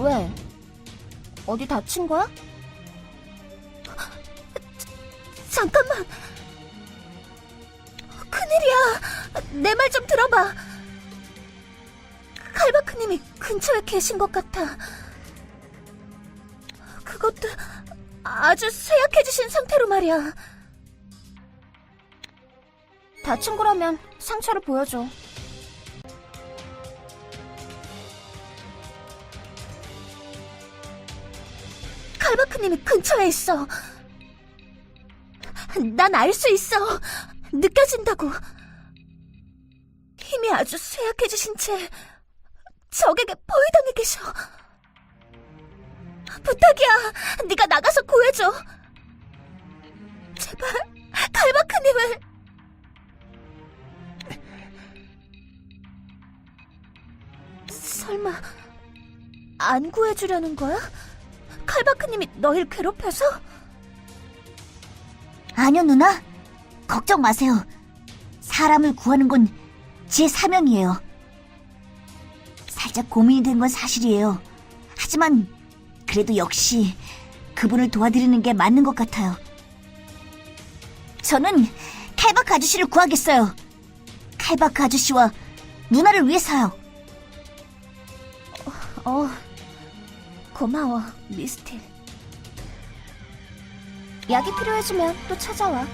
왜? 어디 다친 거야? 잠깐만. 큰일이야. 내 말 좀 들어봐. 칼바크님이 근처에 계신 것 같아. 그것도 아주 쇠약해지신 상태로 말이야. 다친 거라면 상처를 보여줘. 칼바크님이 근처에 있어. 난 알 수 있어. 느껴진다고. 힘이 아주 쇠약해지신 채 적에게 포위당해 계셔. 부탁이야. 네가 나가서 구해줘. 제발 칼바크님을. 설마 안 구해주려는 거야? 칼바크님이 너희를 괴롭혀서? 아니요, 누나. 걱정 마세요. 사람을 구하는 건 제 사명이에요. 살짝 고민이 된 건 사실이에요. 하지만 그래도 역시 그분을 도와드리는 게 맞는 것 같아요. 저는 칼바크 아저씨를 구하겠어요. 칼바크 아저씨와 누나를 위해서요. 어, 고마워, 미스틸. 약이 필요해지면 또 찾아와.